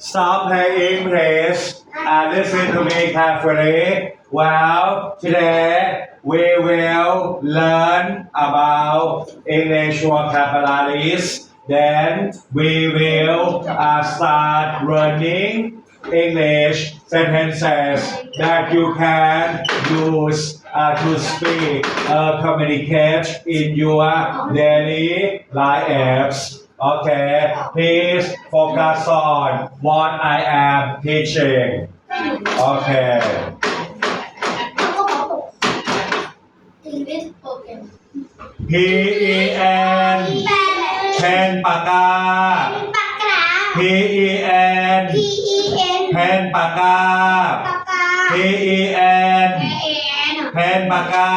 Stop playing, please, and listen to me carefully. Well, today we will learn about English vocabularies. Then we will uh, start learning English sentences that you can use uh, to speak, uh, communicate in your daily lives. Okay, please focus on what I am teaching. Okay. ชีวิตโปรแกรม P E N เพนปากกา P E N P E N เพนปากกาปากกา P E N เอ็นเพนปากกา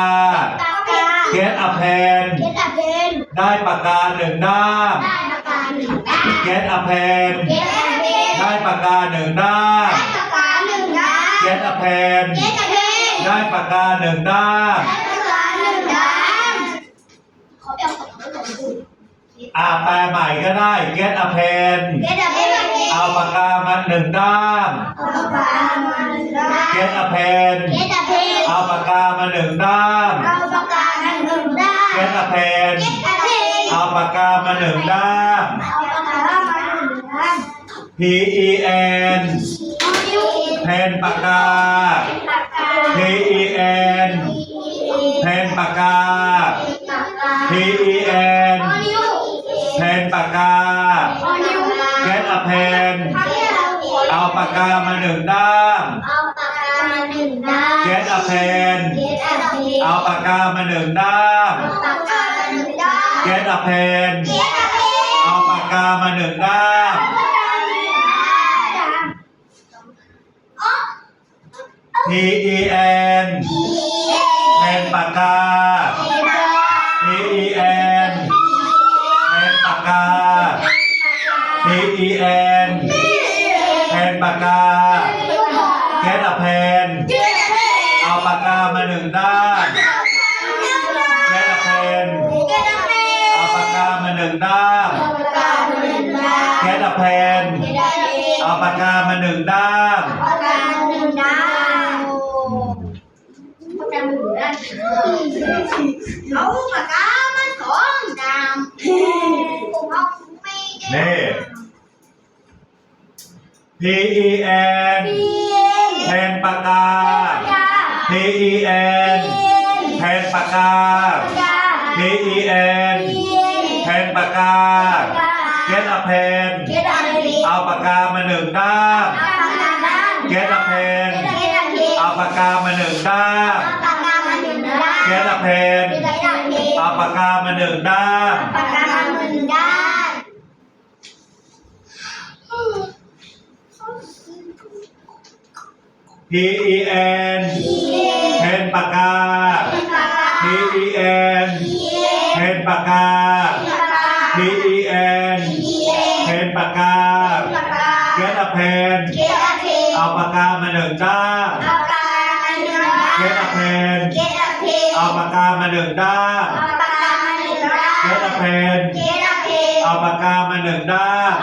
ปากกา Get a pen เก็ตอะเพนได้ปากกาหนึ่งด้าม ได้ปากกาหนึ่งด้าน Get a pen เก็ตอะเพนได้ปากกาหนึ่งด้ามได้ปากกาหนึ่งด้าน Get a pen เก็ตอะเพนได้ปากกาหนึ่งด้ามได้ปากกาหนึ่งด้านขอเอาของเขาของคุณอ่าแปลใหม่ก็ได้ Get a pen เก็ตอะเพนเอาปากกามาหนึ่งด้ามเอาปากกามาหนึ่งด้าน Get a pen เก็ตอะเพนเอาปากกามาหนึ่งด้ามเอาปากกามาหนึ่งด้าน Get a pen เก็ตอะเพนเอาปากกามาหนึ่งด้าม เอาปากกามาหนึ่งด้าน P E N เพนปากกา P E N เพนปากกา P E N เพนปากกา Get a pen เอาปากกามาหนึ่งด้าม Get a pen เอาปากกามาหนึ่งด้าม Get a pen เอาปากกามาหนึ่งด้าม P E N เพนปากกา P E N เพนปากกา P E N เพนปากกา Get a pen เอาปากกามาหนึ่งด้าม กามาหนึ่งด้าม Get a pen เอาปากกามาหนึ่งด้ามเอาปากกามาสองดามเอาไม่ได้ นี่ P E N เพนปากกา P E N เพนปากกา P E N เพนปากกา Get a pen เอาปากกามาหนึ่งด้าม Get a pen เอาปากกามาหนึ่งด้าม Get a pen เอาปากกามาหนึ่งด้าม P E N เพนปากกา P E N เพนปากกา P E N เพนปากกา Get a pen เอาปากกามาหนึ่งด้าม Get a pen เอาปากกามาหนึ่งด้าม Get a pen เอาปากกามาหนึ่งด้าม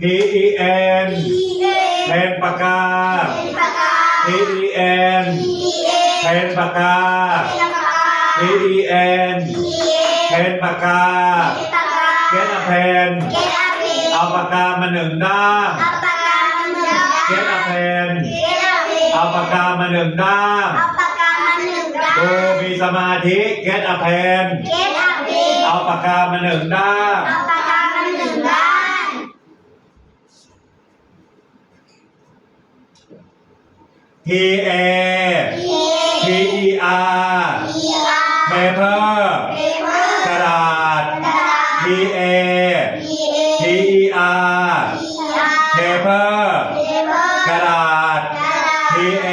P E N เพนปากกา P E N เพนปากกา P E N เพนปากกา Get a pen เอาปากกามาหนึ่งด้าม Get a pen เอาปากกามาหนึ่งด้ามเอาปากกามาหนึ่งด้านดูมีสมาธิเกตอัพเดเอาปากกามาหนึ่งด้ามเอาปากกามาหนึ่งด้า P A P E R พีอาร์ paper เปเปอร์กระดาษกระดาษ P A พีเอ P E R พีอาร์ paper เปเปอร์กระดาษกระดาษ P A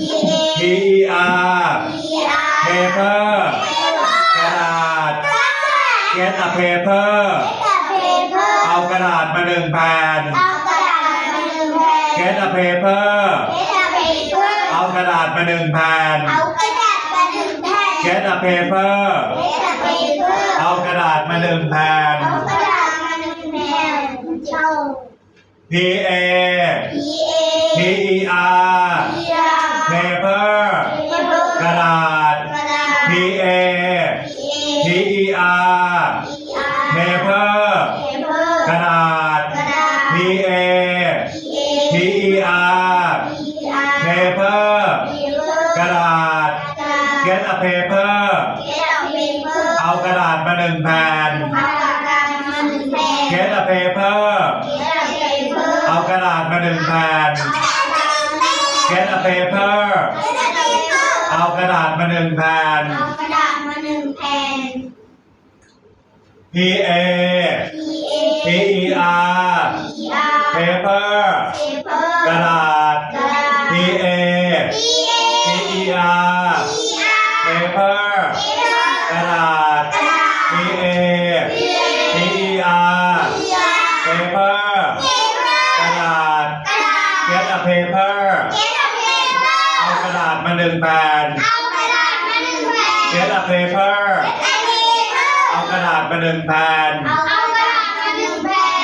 พีเอ P E R พีอาร์ paper กระดาษ Get a paper เปเปอร์เอากระดาษมาหนึ่งแผ่นเอาก ระดาษมาหนึ่งแผ่น Get a paper เก็ตอัพเปเปอร์เอากระดาษมาหนึ่งแผ่นเอากระดาษมาหนึ่งแผ่น get a paper เอากระดาษมาหนึ่งแผ่น P A P E R paper paper เอากระดาษมาหนึ่งแผ่น get a paper เอากระดาษมาหนึ่งแผ่น get a paper เอากระดาษมาหนึ่งแผ่น P A P E R paper กระดาษ P A P E R paper กระดาษ P A P E R paper กระดาษ get a paper เอากระดาษมาหนึ่งแผ่น get a paper เอากระดาษมาหนึ่งแผ่น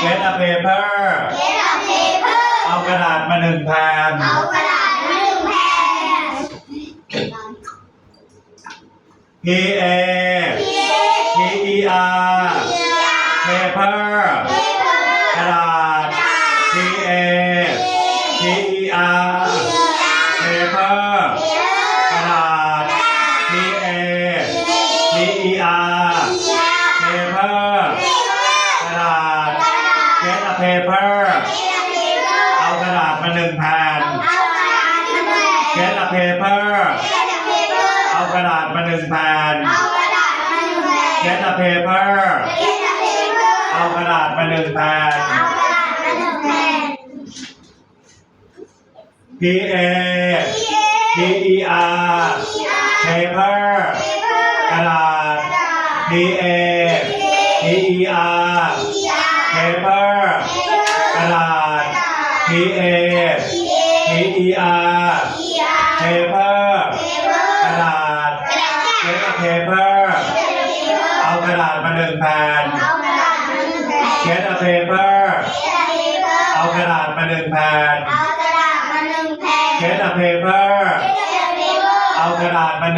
get a paper เอากระดาษมาหนึ่งแผ่น เอากระดาษมาหนึ่งแผ่น P A P E R paper กระดาษ P A P E R paper นึ่งแผ่น P A P E R paper กระดาษ P A P E R paper กระดาษ P A P E R paper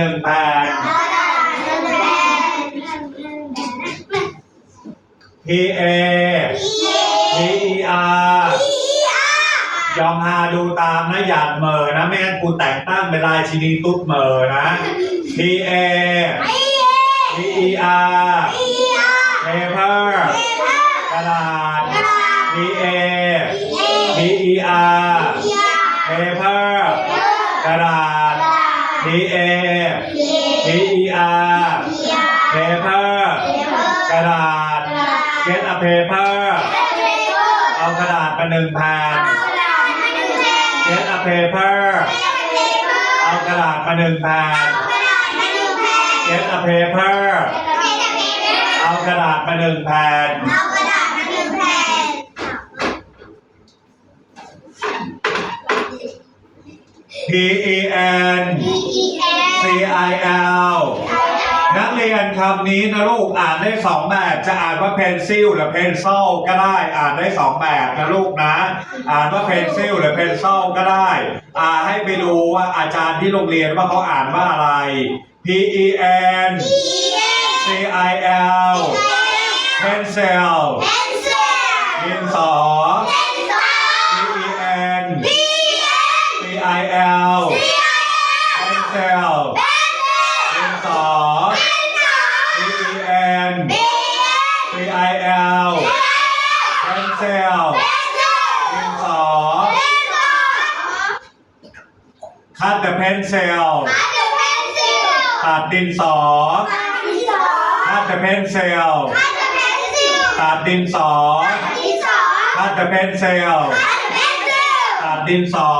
หนึ่งแผ่น P A P E R ยอมหาดูตามนะอย่าเหมอนะไม่งั้นกูแต่งตั้งเป็นลายชินีตุ๊ดเหมอนะ P A P E R paper กระดาษ P A P E R paper กระดาษ P A P E R paper กระดาษ get a paper เอากระดาษมาหนึ่งแผ่น get a paper เอากระดาษมาหนึ่งแผ่น get a paper เอากระดาษมาหนึ่งแผ่นเอากระดาษมาหนึ่งแผ่น P E N P E N C I L นักเรียนคำนี้นะลูกอ่านได้สองแบบ จะอ่านว่า pencil หรือ pencil ก็ได้อ่านได้สองแบบนะลูกนะ อ่านว่า pencil หรือ pencil ก็ได้อ่าให้ไปดูว่าอาจารย์ที่โรงเรียนว่าเขาอ่านว่าอะไร P E N C I L pencil ดินสอ P E N C I L pencil ดินสอ P E N C I L pencil ดินสอ cut the pencil ตัดดินสอ cut the pencil ตัดดินสอ cut the pencil ตัดดินสอ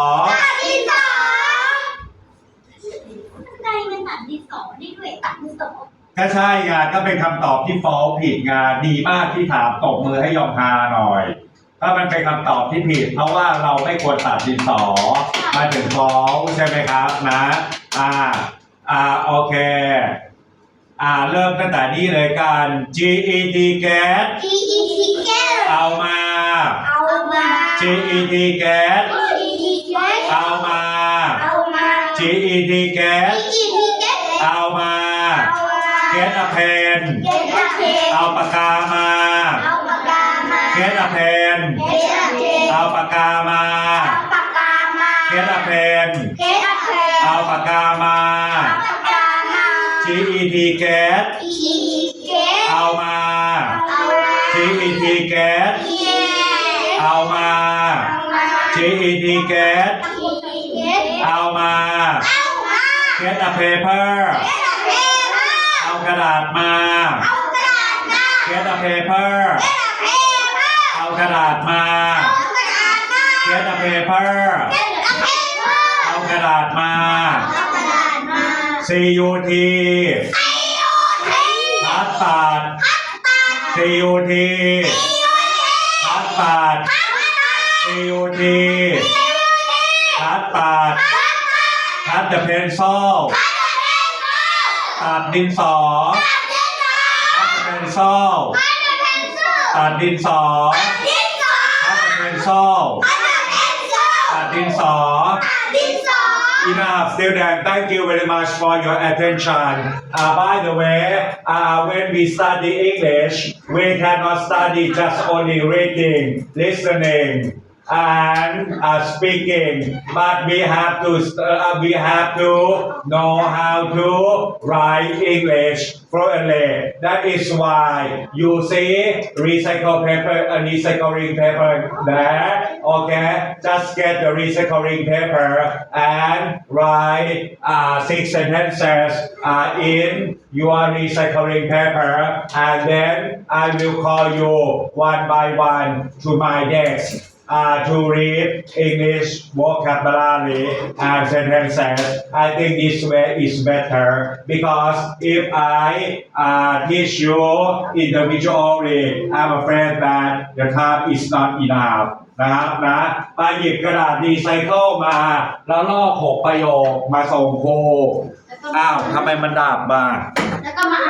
ใจมันตัดดินสอได้ด้วยตัดดินสอ ก็ใช่ไงก็เป็นคำตอบที่ฟอลผิดไงดีมากที่ถามตบมือให้ยองฮาหน่อย ถ้ามันเป็นคำตอบที่ผิด เพราะว่าเราไม่ควรตัดดินสอมาถึงฟอลใช่ไหมครับนะ อ่า อ่าโอเค อ่าเริ่มตั้งแต่นี้เลยกัน GET gas G E T แก้วเอามา เอามา GET gas G E T แก้วเอามา เอามา GET gas G E T แก้วเอามา เอามา get a pen เก็บอะเพนเอาปากกามา เอา ปากกามา get a pen เก็บอะเพนเอาปากกามาเอาปากกามา get a pen เก็บอะเพนเอาปากกามาเอาปากกามา GET gas G E T แก้วเอามาเอามา GET gas เก็บเอามาเอามา GET gas เอามา get a paper เอากระดาษมา get a paper เอา กระดาษมา get a paper เอากระดาษมา CUT พัดปาด CUT พัดปาด CUT พัดปาดพัด the pencil ตัดดินสอพัด the pencil ตัดดินสอ พัด the pencil ตัดดินสอ Enough, student. Thank you very much for your attention. Uh, by the way, uh, when we study English, we cannot study just only reading, listening, and uh, speaking, but we have to uh, we have to know how to write English fluently. That is why you see recycle paper, uh, recycling paper there. Okay, just get the recycling paper and write uh, six sentences uh, in your recycling paper, and then I will call you one by one to my desk. Uh, to read English vocabulary and sentences. I think this way is better because if I uh, teach you individually, I'm afraid that the time is not enough. นะครับนะไปหยิบกระดาษรีไซเคิลมา แล้วลอกหกประโยคมาส่งครูอ้าวทำไมมันดับมาแล้วก็มาให้เรา